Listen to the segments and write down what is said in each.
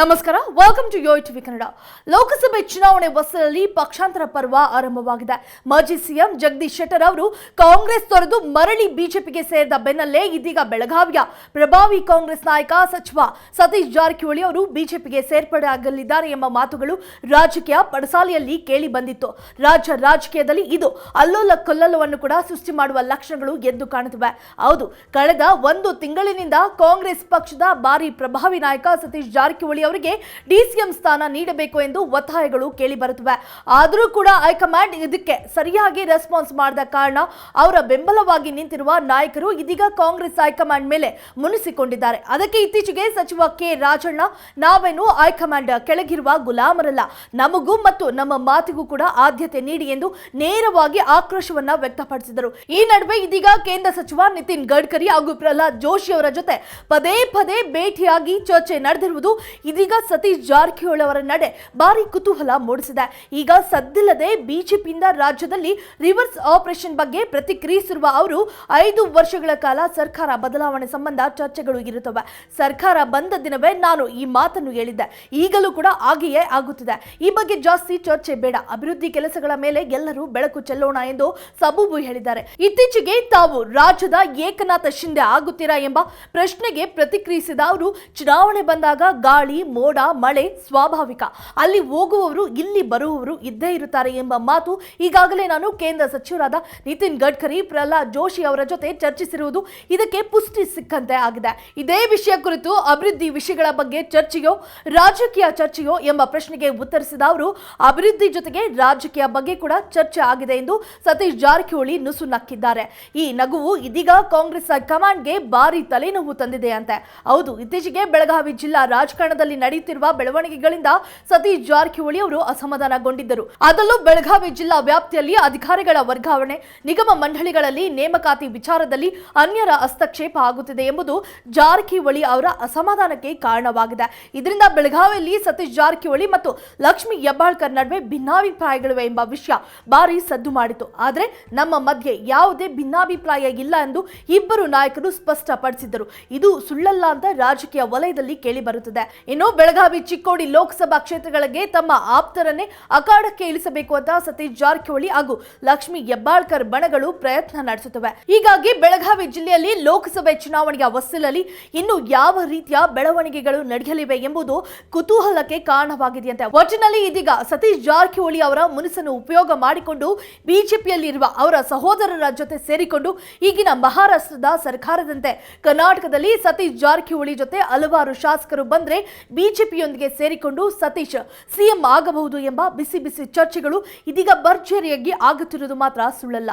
ನಮಸ್ಕಾರ welcome to Yo TV Kannada ಲೋಕಸಭೆ ಚುನಾವಣೆ ಬಸ್ಸಲ್ಲಿ ಪಕ್ಷಾಂತರ ಪರ್ವ ಆರಂಭವಾಗಿದೆ. ಮಾಜಿ ಸಿಎಂ ಜಗದೀಶ್ ಶೆಟ್ಟರ್ ಅವರು ಕಾಂಗ್ರೆಸ್ ತೊರೆದು ಮರಳಿ ಬಿಜೆಪಿಗೆ ಸೇರಿದ ಬೆನ್ನಲ್ಲೇ ಇದೀಗ ಬೆಳಗಾವಿಯ ಪ್ರಭಾವಿ ಕಾಂಗ್ರೆಸ್ ನಾಯಕ ಸಚಿವ ಸತೀಶ್ ಜಾರಕಿಹೊಳಿ ಅವರು ಬಿಜೆಪಿಗೆ ಸೇರ್ಪಡೆ ಆಗಲಿದ್ದಾರೆ ಎಂಬ ಮಾತುಗಳು ರಾಜಕೀಯ ಪಡಸಾಲೆಯಲ್ಲಿ ಕೇಳಿ ಬಂದಿತ್ತು. ರಾಜ್ಯ ರಾಜಕೀಯದಲ್ಲಿ ಇದು ಅಲ್ಲೋಲ ಕೊಲ್ಲಲವನ್ನು ಕೂಡ ಸೃಷ್ಟಿ ಮಾಡುವ ಲಕ್ಷಣಗಳು ಎದ್ದು ಕಾಣುತ್ತವೆ. ಹೌದು, ಕಳೆದ ಒಂದು ತಿಂಗಳಿನಿಂದ ಕಾಂಗ್ರೆಸ್ ಪಕ್ಷದ ಭಾರಿ ಪ್ರಭಾವಿ ನಾಯಕ ಸತೀಶ್ ಜಾರಕಿಹೊಳಿ ಅವರಿಗೆ ಡಿಸಿಎಂ ಸ್ಥಾನ ನೀಡಬೇಕು ಎಂದು ಒತ್ತಾಯಗಳು ಕೇಳಿ ಬರುತ್ತವೆ. ಆದರೂ ಕೂಡ ಹೈಕಮಾಂಡ್ ಇದಕ್ಕೆ ಸರಿಯಾಗಿ ರೆಸ್ಪಾನ್ಸ್ ಮಾಡದ ಕಾರಣ ಅವರ ಬೆಂಬಲವಾಗಿ ನಿಂತಿರುವ ನಾಯಕರು ಇದೀಗ ಕಾಂಗ್ರೆಸ್ ಹೈಕಮಾಂಡ್ ಮೇಲೆ ಮುನಿಸಿಕೊಂಡಿದ್ದಾರೆ. ಅದಕ್ಕೆ ಇತ್ತೀಚೆಗೆ ಸಚಿವ ಕೆ ರಾಜಣ್ಣ, ನಾವೇನು ಹೈಕಮಾಂಡ್ ಕೆಳಗಿರುವ ಗುಲಾಮರಲ್ಲ. ನಮಗೂ ಮತ್ತು ನಮ್ಮ ಮಾತಿಗೂ ಕೂಡ ಆದ್ಯತೆ ನೀಡಿ ಎಂದು ನೇರವಾಗಿ ಆಕ್ರೋಶವನ್ನ ವ್ಯಕ್ತಪಡಿಸಿದರು. ಈ ನಡುವೆ ಇದೀಗ ಕೇಂದ್ರ ಸಚಿವ ನಿತಿನ್ ಗಡ್ಕರಿ ಹಾಗೂ ಪ್ರಹ್ಲಾದ್ ಜೋಶಿ ಅವರ ಜೊತೆ ಪದೇ ಪದೇ ಭೇಟಿಯಾಗಿ ಚರ್ಚೆ ನಡೆದಿರುವುದು ಇದೀಗ ಸತೀಶ್ ಜಾರಕಿಹೊಳಿ ಅವರ ನಡೆ ಭಾರಿ ಕುತೂಹಲ ಮೂಡಿಸಿದೆ. ಈಗ ಸದ್ದಿಲ್ಲದೆ ಬಿಜೆಪಿಯಿಂದ ರಾಜ್ಯದಲ್ಲಿ ರಿವರ್ಸ್ ಆಪರೇಷನ್ ಬಗ್ಗೆ ಪ್ರತಿಕ್ರಿಯಿಸಿರುವ ಅವರು, ಐದು ವರ್ಷಗಳ ಕಾಲ ಸರ್ಕಾರ ಬದಲಾವಣೆ ಸಂಬಂಧ ಚರ್ಚೆಗಳು ಇರುತ್ತವೆ. ಸರ್ಕಾರ ಬಂದ ದಿನವೇ ನಾನು ಈ ಮಾತನ್ನು ಹೇಳಿದ್ದೆ. ಈಗಲೂ ಕೂಡ ಹಾಗೆಯೇ ಆಗುತ್ತಿದೆ. ಈ ಬಗ್ಗೆ ಜಾಸ್ತಿ ಚರ್ಚೆ ಬೇಡ. ಅಭಿವೃದ್ಧಿ ಕೆಲಸಗಳ ಮೇಲೆ ಎಲ್ಲರೂ ಬೆಳಕು ಚೆಲ್ಲೋಣ ಎಂದು ಸಬೂಬು ಹೇಳಿದ್ದಾರೆ. ಇತ್ತೀಚೆಗೆ ತಾವು ರಾಜ್ಯದ ಏಕನಾಥ ಶಿಂದೆ ಆಗುತ್ತೀರಾ ಎಂಬ ಪ್ರಶ್ನೆಗೆ ಪ್ರತಿಕ್ರಿಯಿಸಿದ ಅವರು, ಚುನಾವಣೆ ಬಂದಾಗ ಗಾಳಿ ಮೋಡ, ಮಳೆ ಸ್ವಾಭಾವಿಕ. ಅಲ್ಲಿ ಹೋಗುವವರು, ಇಲ್ಲಿ ಬರುವವರು ಇದ್ದೇ ಇರುತ್ತಾರೆ ಎಂಬ ಮಾತು ಈಗಾಗಲೇ ನಾನು ಕೇಂದ್ರ ಸಚಿವರಾದ ನಿತಿನ್ ಗಡ್ಕರಿ, ಪ್ರಹ್ಲಾದ್ ಜೋಶಿ ಅವರ ಜೊತೆ ಚರ್ಚಿಸಿರುವುದು ಇದಕ್ಕೆ ಪುಷ್ಟಿ ಸಿಕ್ಕಂತೆ ಆಗಿದೆ. ಇದೇ ವಿಷಯ ಕುರಿತು ಅಭಿವೃದ್ಧಿ ವಿಷಯಗಳ ಬಗ್ಗೆ ಚರ್ಚೆಯೋ, ರಾಜಕೀಯ ಚರ್ಚೆಯೋ ಎಂಬ ಪ್ರಶ್ನೆಗೆ ಉತ್ತರಿಸಿದ ಅವರು, ಅಭಿವೃದ್ಧಿ ಜೊತೆಗೆ ರಾಜಕೀಯ ಬಗ್ಗೆ ಕೂಡ ಚರ್ಚೆ ಆಗಿದೆ ಎಂದು ಸತೀಶ್ ಜಾರಕಿಹೊಳಿ ನುಸು ನಕ್ಕಿದ್ದಾರೆ. ಈ ನಗುವು ಇದೀಗ ಕಾಂಗ್ರೆಸ್ ಹೈಕಮಾಂಡ್ಗೆ ಭಾರಿ ತಲೆನೋವು ತಂದಿದೆ ಅಂತೆ ಹೌದು, ಇತ್ತೀಚೆಗೆ ಬೆಳಗಾವಿ ಜಿಲ್ಲಾ ರಾಜಕಾರಣದಲ್ಲಿ ನಡೆಯುತ್ತಿರುವ ಬೆಳವಣಿಗೆಗಳಿಂದ ಸತೀಶ್ ಜಾರಕಿಹೊಳಿ ಅವರು ಅಸಮಾಧಾನಗೊಂಡಿದ್ದರು. ಅದರಲ್ಲೂ ಬೆಳಗಾವಿ ಜಿಲ್ಲಾ ವ್ಯಾಪ್ತಿಯಲ್ಲಿ ಅಧಿಕಾರಿಗಳ ವರ್ಗಾವಣೆ, ನಿಗಮ ಮಂಡಳಿಗಳಲ್ಲಿ ನೇಮಕಾತಿ ವಿಚಾರದಲ್ಲಿ ಅನ್ಯರ ಹಸ್ತಕ್ಷೇಪ ಆಗುತ್ತಿದೆ ಎಂಬುದು ಜಾರಕಿಹೊಳಿ ಅವರ ಅಸಮಾಧಾನಕ್ಕೆ ಕಾರಣವಾಗಿದೆ. ಇದರಿಂದ ಬೆಳಗಾವಿಯಲ್ಲಿ ಸತೀಶ್ ಜಾರಕಿಹೊಳಿ ಮತ್ತು ಲಕ್ಷ್ಮಿ ಹೆಬ್ಬಾಳ್ಕರ್ ನಡುವೆ ಭಿನ್ನಾಭಿಪ್ರಾಯಗಳಿವೆ ಎಂಬ ವಿಷಯ ಭಾರಿ ಸದ್ದು ಮಾಡಿತು. ಆದರೆ ನಮ್ಮ ಮಧ್ಯೆ ಯಾವುದೇ ಭಿನ್ನಾಭಿಪ್ರಾಯ ಇಲ್ಲ ಎಂದು ಇಬ್ಬರು ನಾಯಕರು ಸ್ಪಷ್ಟಪಡಿಸಿದ್ದರು. ಇದು ಸುಳ್ಳಲ್ಲ ಅಂತ ರಾಜಕೀಯ ವಲಯದಲ್ಲಿ ಕೇಳಿ ಬರುತ್ತದೆ. ಇನ್ನು ಬೆಳಗಾವಿ ಚಿಕ್ಕೋಡಿ ಲೋಕಸಭಾ ಕ್ಷೇತ್ರಗಳಿಗೆ ತಮ್ಮ ಆಪ್ತರನ್ನೇ ಅಖಾಡಕ್ಕೆ ಇಳಿಸಬೇಕು ಅಂತ ಸತೀಶ್ ಜಾರಕಿಹೊಳಿ ಹಾಗೂ ಲಕ್ಷ್ಮಿ ಹೆಬ್ಬಾಳ್ಕರ್ ಬಣಗಳು ಪ್ರಯತ್ನ ನಡೆಸುತ್ತವೆ. ಹೀಗಾಗಿ ಬೆಳಗಾವಿ ಜಿಲ್ಲೆಯಲ್ಲಿ ಲೋಕಸಭೆ ಚುನಾವಣೆಯ ಹೊಸ್ತಿಲಲ್ಲಿ ಇನ್ನು ಯಾವ ರೀತಿಯ ಬೆಳವಣಿಗೆಗಳು ನಡೆಯಲಿವೆ ಎಂಬುದು ಕುತೂಹಲಕ್ಕೆ ಕಾರಣವಾಗಿದೆಯಂತೆ. ಒಟ್ಟಿನಲ್ಲಿ ಇದೀಗ ಸತೀಶ್ ಜಾರಕಿಹೊಳಿ ಅವರ ಮುನಿಸನ್ನು ಉಪಯೋಗ ಮಾಡಿಕೊಂಡು ಬಿಜೆಪಿಯಲ್ಲಿರುವ ಅವರ ಸಹೋದರರ ಜೊತೆ ಸೇರಿಕೊಂಡು ಈಗಿನ ಮಹಾರಾಷ್ಟ್ರದ ಸರ್ಕಾರದಂತೆ ಕರ್ನಾಟಕದಲ್ಲಿ ಸತೀಶ್ ಜಾರಕಿಹೊಳಿ ಜೊತೆ ಹಲವಾರು ಶಾಸಕರು ಬಂದ್ರೆ ಬಿಜೆಪಿಯೊಂದಿಗೆ ಸೇರಿಕೊಂಡು ಸತೀಶ್ ಸಿಎಂ ಆಗಬಹುದು ಎಂಬ ಬಿಸಿ ಬಿಸಿ ಚರ್ಚೆಗಳು ಇದೀಗ ಭರ್ಜರಿಯಾಗಿ ಆಗುತ್ತಿರುವುದು ಮಾತ್ರ ಸುಳ್ಳಲ್ಲ.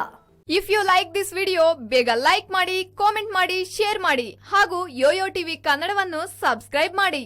If you like this video ಬೇಗ ಲೈಕ್ ಮಾಡಿ ಕಾಮೆಂಟ್ ಮಾಡಿ ಶೇರ್ ಮಾಡಿ ಹಾಗೂ ಯೋಯೋ ಟಿವಿ ಕನ್ನಡವನ್ನು ಸಬ್ಸ್ಕ್ರೈಬ್ ಮಾಡಿ.